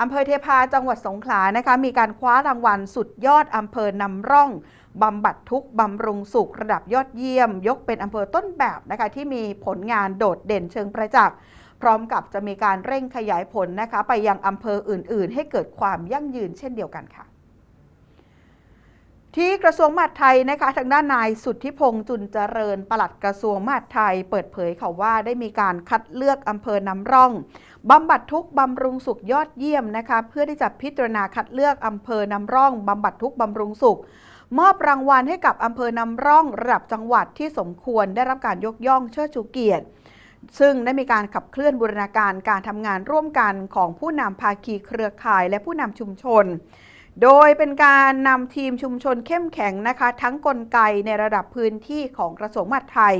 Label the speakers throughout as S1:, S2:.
S1: อำเภอเทพาจังหวัดสงขลานะคะมีการคว้ารางวัลสุดยอดอำเภอนำร่องบำบัดทุกบำรุงสุขระดับยอดเยี่ยม ยกเป็นอำเภอต้นแบบนะคะที่มีผลงานโดดเด่นเชิงประจักษ์พร้อมกับจะมีการเร่งขยายผลนะคะไปยังอำเภออื่น ๆ ให้เกิดความยั่งยืนเช่นเดียวกันค่ะ ที่กระทรวงมหาดไทยนะคะทางด้านนายสุทธิพงษ์จุนเจริญปลัดกระทรวงมหาดไทย เปิดเผยค่ะว่าได้มีการคัดเลือกอำเภอนำร่องบำบัดทุกบำรุงสุขยอดเยี่ยมนะคะเพื่อที่จะพิจารณาคัดเลือกอำเภอนำร่องบำบัดทุกบำรุงสุข มอบรางวัลให้กับอำเภอนำร่องระดับจังหวัดที่สมควรได้รับการยกย่องเชิดชูเกียรติซึ่งได้มีการขับเคลื่อนบูรณาการการทำงานร่วมกันของผู้นำภาคีเครือข่ายและผู้นำชุมชน โดยเป็นการนำทีมชุมชนเข้มแข็งนะคะ ทั้งกลไกในระดับพื้นที่ของกระทรวงมหาดไทย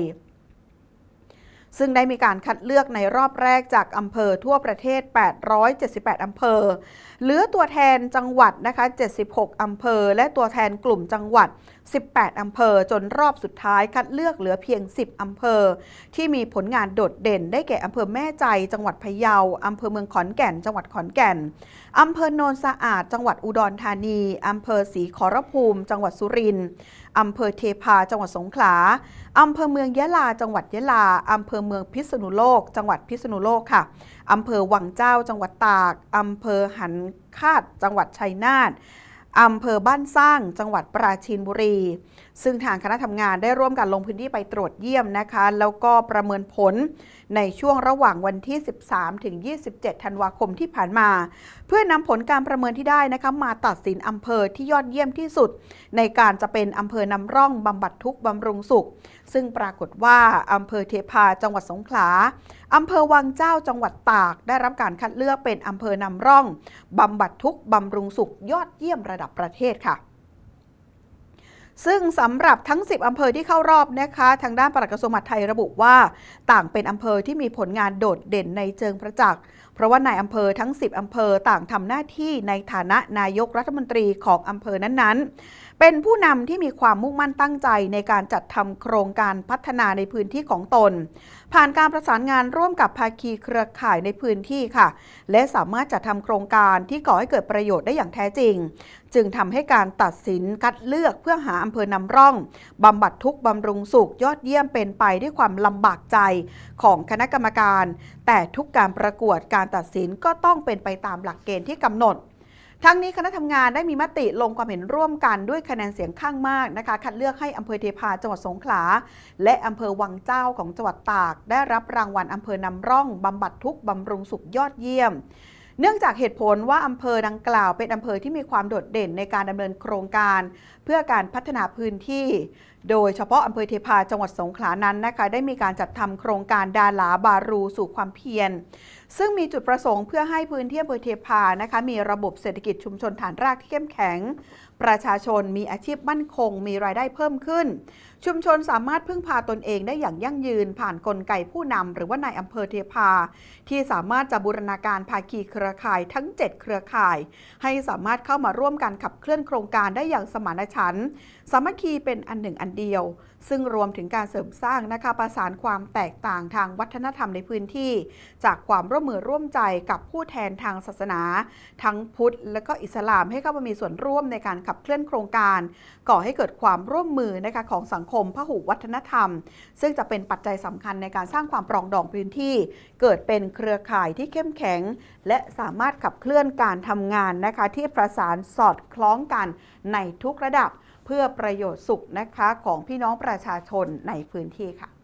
S1: ซึ่งได้มีการคัดเลือกในรอบแรกจากอำเภอทั่วประเทศ 878 อำเภอ เหลือตัวแทนจังหวัดนะคะ 76 อำเภอ และตัวแทนกลุ่มจังหวัด 18 อำเภอ จนรอบสุดท้ายคัดเลือกเหลือเพียง 10 อำเภอ ที่มีผลงานโดดเด่น ได้แก่อำเภอแม่ใจ จังหวัดพะเยา อำเภอเมืองขอนแก่น จังหวัดขอนแก่น อำเภอโนนสะอาด จังหวัดอุดรธานี อำเภอศรีขอรภูมิ จังหวัดสุรินทร์อำเภอเทพาจังหวัดสงขลาอำเภอเมืองยะลา จังหวัดยะลาอำเภอเมืองพิษณุโลก จังหวัดพิษณุโลกค่ะอำเภอวังเจ้า จังหวัดตากอำเภอหันคาด จังหวัดชัยนาท อำเภอบ้านสร้างจังหวัดปราจีนบุรี ซึ่งทางคณะทำงานได้ร่วมกันลงพื้นที่ไปตรวจเยี่ยมนะคะ แล้วก็ประเมินผลในช่วงระหว่างวันที่ 13 ถึง 27 ธันวาคมที่ผ่านมา เพื่อนำผลการประเมินที่ได้นะคะมาตัดสินอำเภอที่ยอดเยี่ยมที่สุด ในการจะเป็นอำเภอนำร่องบำบัดทุกข์บำรุงสุข ซึ่งปรากฏว่าอำเภอเทพาจังหวัดสงขลา อำเภอวังเจ้าจังหวัดตาก ได้รับการคัดเลือกเป็นอำเภอนำร่องบำบัดทุกข์บำรุงสุขยอดเยี่ยมระดับประเทศค่ะ ซึ่งสำหรับทั้ง 10อำเภอที่เข้ารอบนะคะ ทางด้านปลัดกระทรวงมหาดไทยระบุว่า ต่างเป็นอำเภอที่มีผลงานโดดเด่นในเชิงประจักษ์เพราะว่านายอำเภอทั้ง 10อำเภอต่างทำหน้าที่ในฐานะนายกรัฐมนตรีของอำเภอนั้นๆ เป็นผู้นำที่มีความมุ่งมั่นตั้งใจในการจัดทำโครงการพัฒนาในพื้นที่ของตน ผ่านการประสานงานร่วมกับภาคีเครือข่ายในพื้นที่ค่ะ และสามารถจัดทำโครงการที่ก่อให้เกิดประโยชน์ได้อย่างแท้จริง จึงทำให้การตัดสินคัดเลือกเพื่อหาอำเภอนำร่องบำบัดทุกบำรุงสุขยอดเยี่ยมเป็นไปด้วยความลำบากใจของคณะกรรมการ แต่ทุกการประกวดการตัดสินก็ต้องเป็นไปตามหลักเกณฑ์ที่กำหนดทั้งนี้คณะทำงานได้มีมติลงความเห็นร่วมกันด้วยคะแนนเสียงข้างมากนะคะ คัดเลือกให้อำเภอเทพาจังหวัดสงขลา และอำเภอวังเจ้าของจังหวัดตาก ได้รับรางวัลอำเภอนำร่องบำบัดทุกบำรุงสุขยอดเยี่ยม เนื่องจากเหตุผลว่าอำเภอดังกล่าวเป็นอำเภอที่มีความโดดเด่นในการดำเนินโครงการ เพื่อการพัฒนาพื้นที่ โดยเฉพาะอำเภอเทพาจังหวัดสงขลานั้นนะคะได้มีการจัดทำโครงการดาหลาบารูสู่ความเพียร ซึ่งมีจุดประสงค์เพื่อให้พื้นที่อำเภอเทพานะคะมีระบบเศรษฐกิจชุมชนฐานรากที่เข้มแข็ง ประชาชนมีอาชีพมั่นคง มีรายได้เพิ่มขึ้น ชุมชนสามารถพึ่งพาตนเองได้อย่างยั่งยืน ผ่านนกลไกผู้นำหรือว่านายอำเภอเทพา ที่สามารถจะบูรณาการภาคีเครือข่ายทั้ง 7 เครือข่าย ให้สามารถเข้ามาร่วมกันขับเคลื่อนโครงการได้อย่างสมานฉันท์สามัคคีเป็นอันหนึ่งอันเดียว ซึ่งรวมถึงการเสริมสร้างนะคะประสานความแตกต่างทางวัฒนธรรมในพื้นที่ จากความร่วมมือร่วมใจกับผู้แทนทางศาสนา ทั้งพุทธและก็อิสลามให้เข้ามามีส่วนร่วมในการขับเคลื่อนโครงการ ก่อให้เกิดความร่วมมือนะคะของสังคมพหุวัฒนธรรม ซึ่งจะเป็นปัจจัยสำคัญในการสร้างความปรองดองพื้นที่ เกิดเป็นเครือข่ายที่เข้มแข็ง และสามารถขับเคลื่อนการทำงานนะคะที่ประสานสอดคล้องกันในทุกระดับ เพื่อประโยชน์สุขนะคะของพี่น้องประชาชนในพื้นที่ค่ะ